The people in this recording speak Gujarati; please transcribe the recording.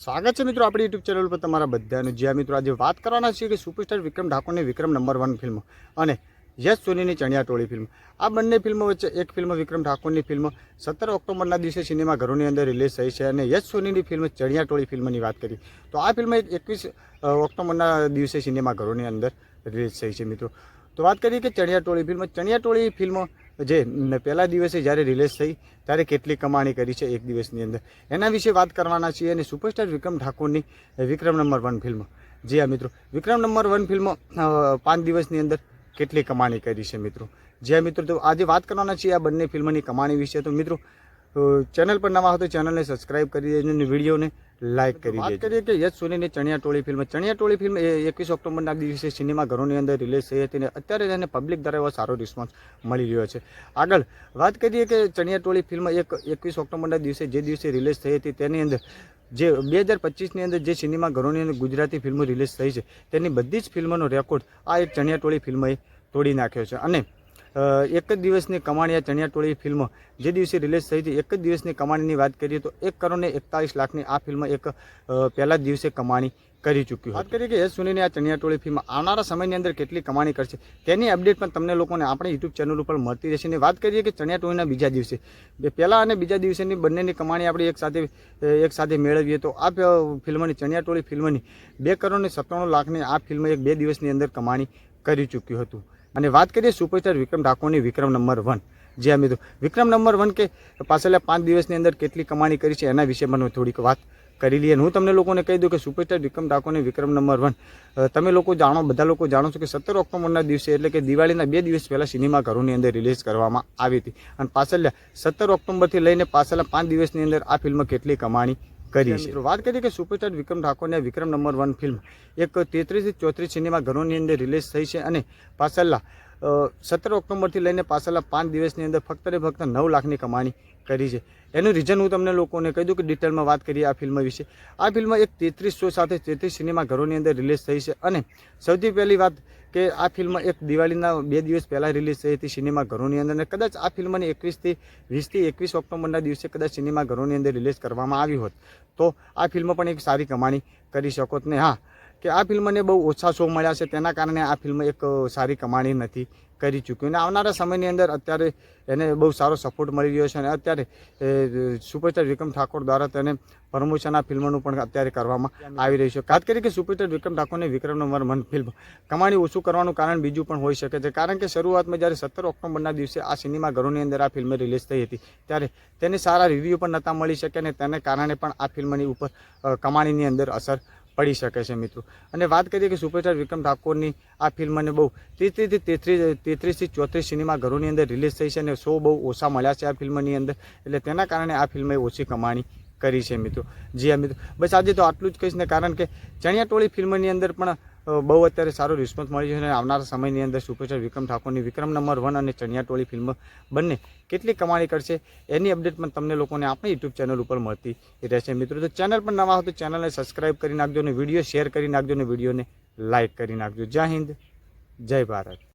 સ્વાગત છે મિત્રો આપણી યુટ્યુબ ચેનલ પર તમારા બધાનું. જ્યાં મિત્રો આજે વાત કરવાના છીએ કે સુપરસ્ટાર વિક્રમ ઠાકોરની વિક્રમ નંબર વન ફિલ્મ અને યશ સોનીની ચણિયાટોળી ફિલ્મ આ બંને ફિલ્મો વચ્ચે એક ફિલ્મ વિક્રમ ઠાકોરની ફિલ્મ સત્તર ઓક્ટોબરના દિવસે સિનેમાઘરોની અંદર રિલીઝ થઈ છે અને યશ સોનીની ફિલ્મ ચણિયાટોળી ફિલ્મની વાત કરી તો આ ફિલ્મ એકવીસ ઓક્ટોબરના દિવસે સિનેમાઘરોની અંદર રિલીઝ થઈ છે મિત્રો. તો વાત કરીએ કે ચણિયાટોળી ફિલ્મ. ચણિયાટોળી ફિલ્મ જે પહેલા દિવસે જ્યારે રિલીઝ થઈ, ત્યારે કેટલી કમાણી કરી છે એક દિવસની અંદર. એના વિશે વાત કરવાના છીએ અને સુપરસ્ટાર વિક્રમ ઠાકોરની વિક્રમ નંબર વન ફિલ્મ. જી હા, મિત્રો. વિક્રમ નંબર વન ફિલ્મ પાંચ દિવસની અંદર કેટલી કમાણી કરી છે, મિત્રો? જી હા, મિત્રો. તો આજે વાત કરવાના છીએ આ બંને ફિલ્મની કમાણી વિશે. તો, મિત્રો ચેનલ પર નવા હો તો ચેનલને સબસ્ક્રાઇબ કરી દેજો અને વિડીયોને લાઇક કરી વાત કરીએ કે યશ સોનીની ચણિયાટોળી ફિલ્મ. ચણિયાટોળી ફિલ્મ એ એકવીસ ઓક્ટોબરના દિવસે સિનેમાઘરોની અંદર રિલીઝ થઈ હતી અને અત્યારે તેને પબ્લિક દ્વારા એવો સારો રિસ્પોન્સ મળી રહ્યો છે. આગળ વાત કરીએ કે ચણિયાટોળી ફિલ્મ એક એકવીસ ઓક્ટોબરના દિવસે જે દિવસે રિલીઝ થઈ હતી તેની અંદર જે બે હજાર પચીસની અંદર જે સિનેમા ઘરોની અંદર ગુજરાતી ફિલ્મો રિલીઝ થઈ છે તેની બધી જ ફિલ્મોનો રેકોર્ડ આ એક ચણિયાટોળી ફિલ્મએ તોડી નાખ્યો છે. અને એક જ દિવસની કમાણી આ ચણિયાટોળી ફિલ્મ જે દિવસે રિલીઝ થઈ હતી એક જ દિવસની કમાણીની વાત કરીએ તો એક કરોડ ને એકતાલીસ લાખની આ ફિલ્મ એક પહેલા જ દિવસે કમાણી કરી ચૂક્યું વાત કરીએ કે એ સુનીની આ ચણિયાટોળી ફિલ્મ આવનારા સમયની અંદર કેટલી કમાણી કરશે તેની અપડેટ પણ તમને લોકોને આપણે યુટ્યુબ ચેનલ ઉપર મળતી રહેશે. અને વાત કરીએ કે ચણિયાટોળીના બીજા દિવસે પહેલાં અને બીજા દિવસેની બંનેની કમાણી આપણે એક સાથે એક સાથે મેળવીએ તો આ ફિલ્મની ચણિયાટોળી ફિલ્મની બે કરોડ ને સત્તાણું લાખની આ ફિલ્મ એક બે દિવસની અંદર કમાણી કરી ચૂક્યું હતું. અને વાત કરીએ સુપરસ્ટાર વિક્રમ ઠાકોરની, વિક્રમ નંબર વન. જે અમે વિક્રમ નંબર વન કે પાછલા પાંચ દિવસની અંદર કેટલી કમાણી કરી છે એના વિશે પણ થોડીક વાત કરી લઈએ. હું તમને લોકોને કહી દઉં કે સુપરસ્ટાર વિક્રમ ઠાકોરની, વિક્રમ નંબર વન તમે લોકો જાણો, બધા લોકો જાણો છો કે સત્તર ઓક્ટોબરના દિવસે એટલે કે દિવાળીના બે દિવસ પહેલાં સિનેમાઘરોની અંદર રિલીઝ કરવામાં આવી હતી. અને પાછળના સત્તર ઓક્ટોબરથી લઈને પાછળના પાંચ દિવસની અંદર આ ફિલ્મ કેટલી કમાણી કરી છે વાત કરીએ કે સુપરસ્ટાર વિક્રમ ઠાકોરની વિક્રમ નંબર વન ફિલ્મ એક તેત્રીસથી ચોત્રીસ સિનેમાઘરોની અંદર રિલીઝ થઈ છે અને પાછળના સત્તર ઓક્ટોબરથી લઈને પાછળના પાંચ દિવસની અંદર ફક્ત ને ફક્ત નવ લાખની કમાણી કરી છે. એનું રીઝન હું તમને લોકોને કહી દઉં કે ડિટેલમાં વાત કરીએ આ ફિલ્મ વિશે. આ ફિલ્મ એક તેત્રીસ શો સાથે તેત્રીસ સિનેમાઘરોની અંદર રિલીઝ થઈ છે અને સૌથી પહેલી વાત કે આ ફિલ્મ એક દિવાળીના બે દિવસ પહેલાં રિલીઝ થઈ હતી સિનેમાઘરોની અંદર અને કદાચ આ ફિલ્મને એકવીસથી વીસથી એકવીસ ઓક્ટોબરના દિવસે કદાચ સિનેમાઘરોની અંદર રિલીઝ કરવામાં આવી હોત તો આ ફિલ્મ પણ એક સારી કમાણી કરી શકો. ને હા કે આ ફિલ્મને બહુ ઓછા શો મળ્યા છે, તેના કારણે આ ફિલ્મ એક સારી કમાણી નથી કરી ચૂક્યું. અને આવનારા સમયની અંદર અત્યારે એને બહુ સારો સપોર્ટ મળી રહ્યો છે અને અત્યારે સુપરસ્ટાર વિક્રમ ઠાકોર દ્વારા તેને પ્રમોશન આ ફિલ્મનું પણ અત્યારે કરવામાં આવી રહ્યું છે. વાત કરીએ કે સુપરસ્ટાર વિક્રમ ઠાકોરને વિક્રમનો મન ફિલ્મ કમાણી ઓછું કરવાનું કારણ બીજું પણ હોઈ શકે છે. કારણ કે શરૂઆતમાં જ્યારે સત્તર ઓક્ટોબરના દિવસે આ સિનેમાઘરોની અંદર આ ફિલ્મ રિલીઝ થઈ હતી, ત્યારે તેને સારા રિવ્યૂ પણ નહોતા મળી શકે અને તેને કારણે પણ આ ફિલ્મની ઉપર કમાણીની અંદર અસર પડી શકે છે મિત્રો. અને વાત કરીએ કે સુપરસ્ટાર વિક્રમ ઠાકોરની આ ફિલ્મને બહુ તેત્રીસથી તેત્રીસ તેત્રીસથી ચોત્રીસ સિનેમાઘરોની અંદર રિલીઝ થઈ છે અને શો બહુ ઓછા મળ્યા છે આ ફિલ્મની અંદર. એટલે તેના કારણે આ ફિલ્મે ઓછી કમાણી કરી છે મિત્રો. જી હા મિત્રો. બસ આજે તો આટલું જ કહીશ ને કારણ કે ચણિયાટોળી ફિલ્મની અંદર પણ બહુ અત્યારે સારો રિસ્પોન્સ મળી છે અને આવનારા સમયની અંદર સુપરસ્ટાર વિક્રમ ઠાકોરની વિક્રમ નંબર વન અને ચણિયાટોળી ફિલ્મ બંને કેટલી કમાણી કરશે એની અપડેટ પણ તમને લોકોને આપણી યુટ્યુબ ચેનલ ઉપર મળતી રહેશે. મિત્રો તો ચેનલ પર નવા હો તો ચેનલને સબસ્ક્રાઇબ કરી નાખજો અને વીડિયો શેર કરી નાખજો અને વિડીયોને લાઇક કરી નાખજો. જય હિન્દ, જય ભારત.